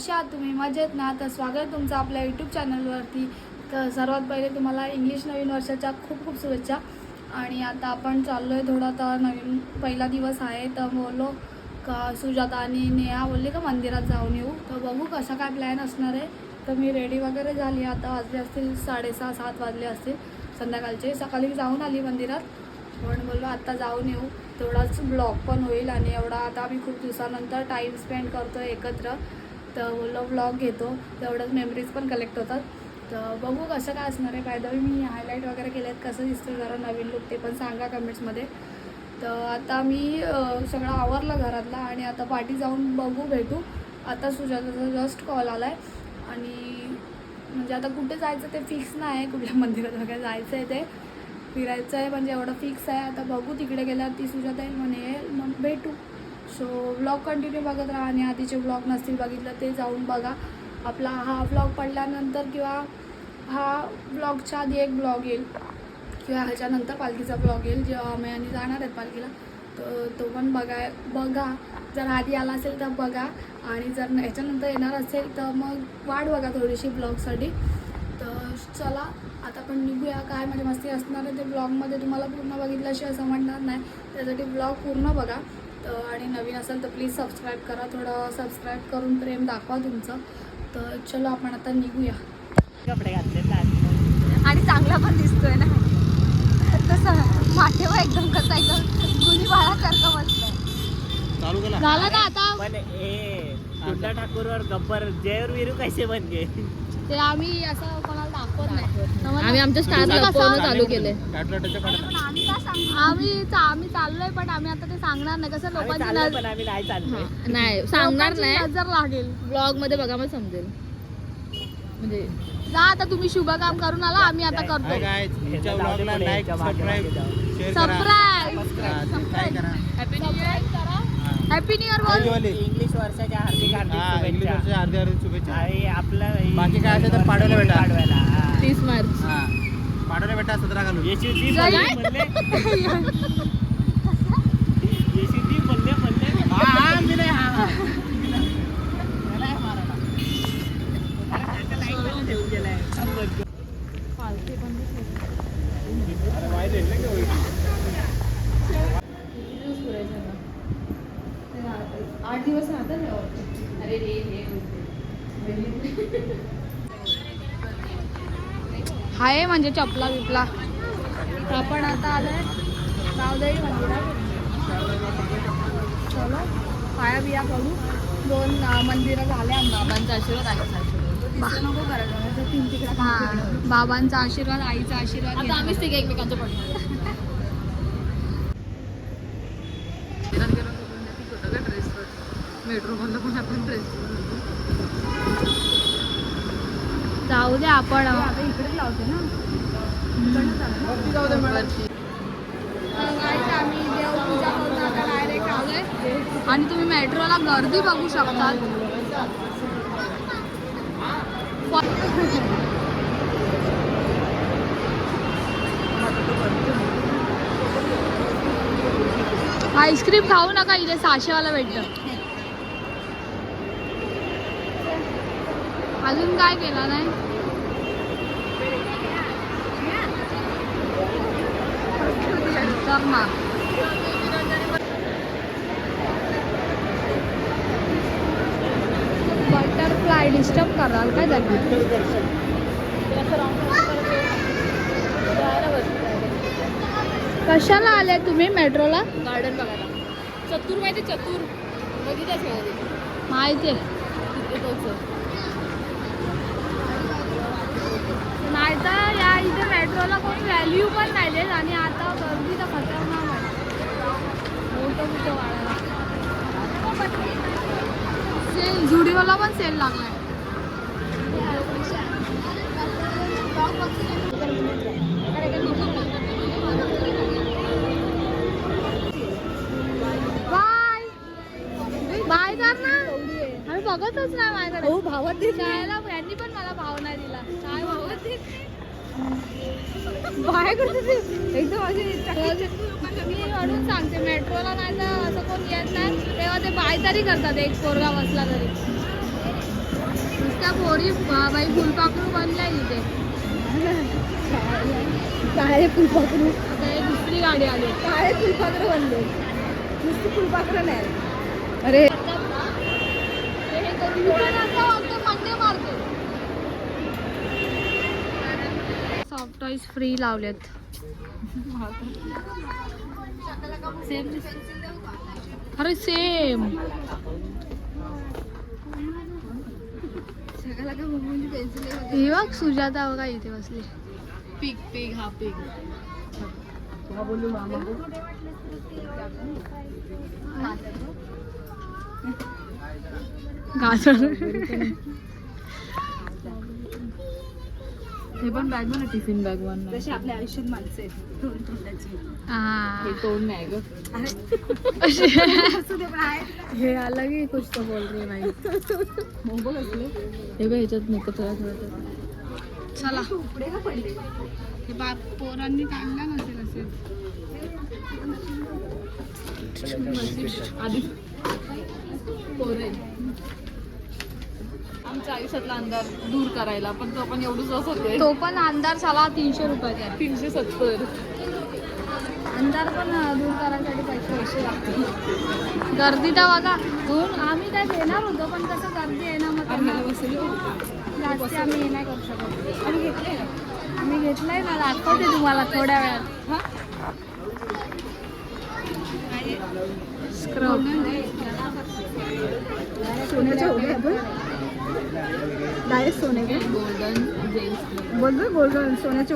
कशा आहात तुम्ही मजेत ना? तर स्वागत तुमचं आपल्या यूट्यूब चॅनलवरती तर सर्वात पहिले तुम्हाला इंग्लिश नवीन वर्षाच्या खूप खूप शुभेच्छा. आणि आता आपण चाललो आहे थोडा आता नवीन पहिला दिवस आहे. तर बोललो का सुजाता आणि नेहा बोलली का मंदिरात जाऊन येऊ? तर बघू कसा काय प्लॅन असणार आहे. तर मी रेडी वगैरे झाली. आता वाजले असतील साडेसहा सात वाजले असतील संध्याकाळचे. सकाळी मी जाऊन आली मंदिरात. पण बोललो आत्ता जाऊन येऊ. तेवढाच ब्लॉग पण होईल आणि एवढा आता आम्ही खूप दिवसानंतर टाईम स्पेंड करतो एकत्र. तर बोललो ब्लॉग घेतो. तेवढंच मेमरीज पण कलेक्ट होतात. तर बघू कसं काय असणार आहे. फायदा मी हायलाईट वगैरे केले आहेत कसं दिसतं जरा नवीन लुक ते पण सांगा कमेंट्समध्ये तर आता मी सगळं आवरलं घरातला आणि आता पाठी जाऊन बघू भेटू. आता सुजाताचा जस्ट कॉल आला आहे आणि म्हणजे आता कुठे जायचं ते फिक्स नाही आहे कुठल्या मंदिरात वगैरे जायचं आहे ते. फिरायचं आहे म्हणजे एवढं फिक्स आहे आता बघू तिकडे गेल्यावर ती सुजाता येईल म्हणे मग भेटू. सो ब्लॉग कंटिन्यू बघत राहा आणि आधीचे ब्लॉग नसतील बघितलं ते जाऊन बघा. आपला हा ब्लॉग पडल्यानंतर किंवा हा ब्लॉगच्या आधी एक ब्लॉग येईल. किंवा ह्याच्यानंतर पालखीचा ब्लॉग येईल जेव्हा आम्ही आणि जाणार आहेत पालखीला. तर तो पण बघाय बघा. जर आधी आला असेल तर बघा. आणि जर ह्याच्यानंतर येणार असेल तर मग वाट बघा थोडीशी ब्लॉगसाठी तर चला आता पण निघूया. काय म्हणजे मस्ती असणार आहे ते ब्लॉगमध्ये तुम्हाला पूर्ण बघितल्याशिवाय समजणार नाही. त्यासाठी ब्लॉग पूर्ण बघा. तर आणि नवीन असेल तर प्लीज सबस्क्राईब करा. थोडं सबस्क्राईब करून प्रेम दाखवा तुमचं. तर चलो आपण आता निघूया. कपडे घातले आणि चांगला पण दिसतोय ना. तसं माठेवर एकदम कसा एकदम गुली बाळासारखं बसलंय. झालं का आता? ठाकूर और गब्बर जयवर वीरू कैसे बन गए ते आम्ही असं आम्ही आमच्या स्टारला दाखवणं चालू पाण्यात आम्ही आम्ही चाललोय पण आम्ही आता ते सांगणार नाही. कसं लोकांची नाही सांगणार नाही. नजर लागेल. ब्लॉगमध्ये बघा मग समजेल. म्हणजे जा आता तुम्ही शुभ काम करून आला आम्ही आता करतो सबस्क्राईब सबस्क्राईब काय करा. हॅपी न्यू इयर बोल. इंग्लिश वर्षाच्या हार्दिक हा, हार्दिक इंग्लिश शुभेच्छा. वर्षाच्या हार्दिक हार्दिक शुभेच्छा. आणि आपलं बाकी काय असेल तर पाडव्याला भेटा. पाडव्याला हा. तीस मार्च. हा. पाडवले बेटा सतरा घालून. येशूजी जय- बोलले बोलले. येशूजी बोलले बोलले हा हा मी नाही हा हा त्याला हे मारायला. अरे त्याचं लाइट पण ठेवून गेलाय. थांब बघ. अरे वाईट आहे ना की वाईट? आठ दिवस राहतात अरे रे हे हाय म्हणजे चपला बिपला. आपण आता आलोय रावदेवी मंदिरात. चलो पाया बिया पडू. दोन मंदिरं झाले बाबांचा आशीर्वाद आहे करायला हा. बाबांचा आशीर्वाद आईचा आशीर्वाद. आम्हीच तिघे एकमेकांचं पडतो मेट्रो मधलं पण आपण ड्रेस जाऊ दे आपण. आलोय. आणि तुम्ही मेट्रोला गर्दी बघू शकतात. आईस्क्रीम खाऊ नका इथे सहाशेवाला भेटतं. अजून काय केलं नाही? बटरफ्लाय डिस्टर्ब कराल काय कशाला आले तुम्ही मेट्रोला? गार्डन बघायला. चतुर माहिती चतुर. बघितलंच? माहिती आहे. तिथे तोच आहे. नाही तर या इथे मेट्रोला कोणी व्हॅल्यू पण नाही देत आणि आता गर्दी तर खतरनाक आहे. मोठं मोठं वाढायला सेल झुडिओला पण सेल लागलाय. बाय बाय कर ना आम्ही बघतच नाही माझ्याकडे. हो भावात दिसली. बाय करते ते एकदम अशी मी म्हणून सांगते मेट्रोला नाही तर असं कोण येत नाही. तेव्हा ते बाय तरी करतात एक पोरगा बसला तरी. त्या पोरी बाई फुलपाखरू बनलाय तिथे काय फुलपाखरू. आता एक दुसरी गाडी आली. काय फुलपाखरू बनले. नुसती फुलपाखरं नाही. अरे. सॉफ्ट टॉईज फ्री लावलेत. सेम अरे सेम ही बघ सुजाता बघा इथे बसली. पिक पिक हा पिक गाजर. हे पण bag one tiffin bag one जशी आपल्या आयुष्यात माणसं आहेत दोन तोंडाची. हे तोड नाही ग. असू दे पण आहे. हे अलग ही कुछ तो बोल रही भाई. हे बघ ह्याच्यात मेकअप थोडा थोडा चला. उपडे का पडले? हे बाप पोरांनी काढला नसेल असेल. आधी पोरे आमच्या आयुष्यातला अंधार दूर करायला पण तो पण एवढंच होते तो पण अंधार झाला तीनशे रुपयाचा आहे. तीनशे सत्तर. अंधार पण दूर करायसाठी पैसे पैसे लागतील? गर्दी तर बघा दोन आम्ही काय देणार होतो पण कसं गर्दी आहे ना मग त्यांना जास्त आम्ही हे नाही करू शकत. आम्ही घेतले आम्ही घेतलंय ना दाखवते तुम्हाला थोड्या वेळात. स्क्रब सोन्याच्या उभे आपण डायरेक्ट सोने गोल्डन जेम्स बोल गोल्डन सोन्याचे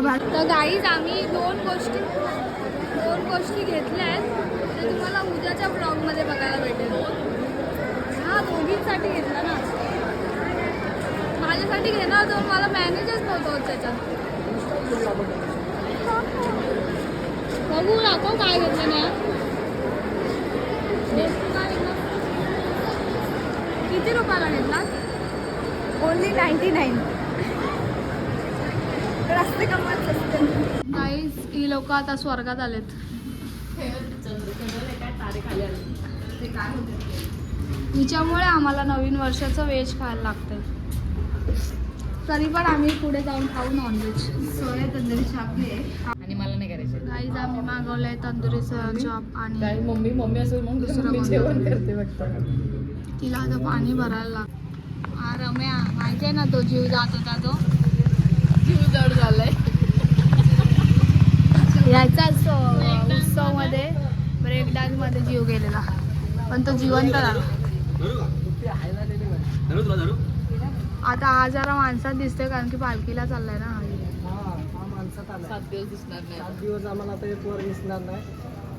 भात तर गाईज आम्ही दोन गोष्टी दोन गोष्टी घेतल्या आहेत. ते तुम्हाला उद्याच्या ब्लॉगमध्ये बघायला भेटेल. हा दोघींसाठी घेतला ना. माझ्यासाठी घेणार तो मला मॅनेजच नव्हतं त्याच्यात. बघू दाखव काय घेतलं नाही नाईन्टी नाईन कमवत असते ही लोक आता स्वर्गात आलेत. हिच्यामुळे आम्हाला नवीन वर्षाचं व्हेज खायला लागतंय. तरी पण आम्ही पुढे जाऊन खाऊ नॉनव्हेज सोने तंदुरी छापली आहे आणि मला नाही करायचं. गाईज आम्ही मागवलंय तंदुरीचा चॉप आणि मम्मी मम्मी असं मग दुसरं? जेवण करते वाटतं तिला आता पाणी भरायला लाग हा रम्या. माहिती आहे ना तो जीव जात होता तो? जीव जड झालाय. याचाच उत्सवमध्ये? ब्रेक डान्समध्ये जीव गेलेला. पण तो जिवंत झाला. आता हा जरा माणसात दिसतोय कारण की पालखीला चाललाय ना. हा. सात दिवस दिसणार नाही. सात दिवस आम्हाला आता एक वर दिसणार नाही.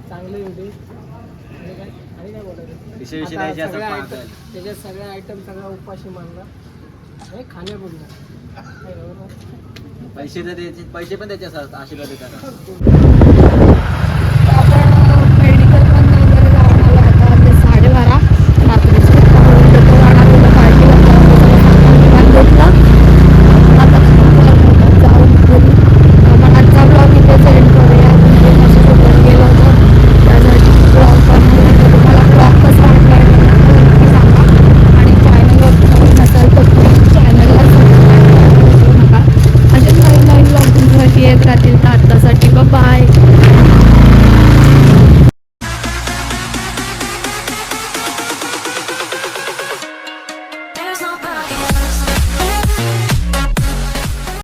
चांगले होते. आणि काय आणि काय बोलायचं विषय विषय आता द्यायचे असं सगळ्या. आयटम त्याच्यात सगळ्या आयटम सगळ्या उपाशी मानला हे खाण्यापुरला काय बरोबर. पैसे तर द्यायचे पैसे पण त्याचे असतात आशीर्वाद देताना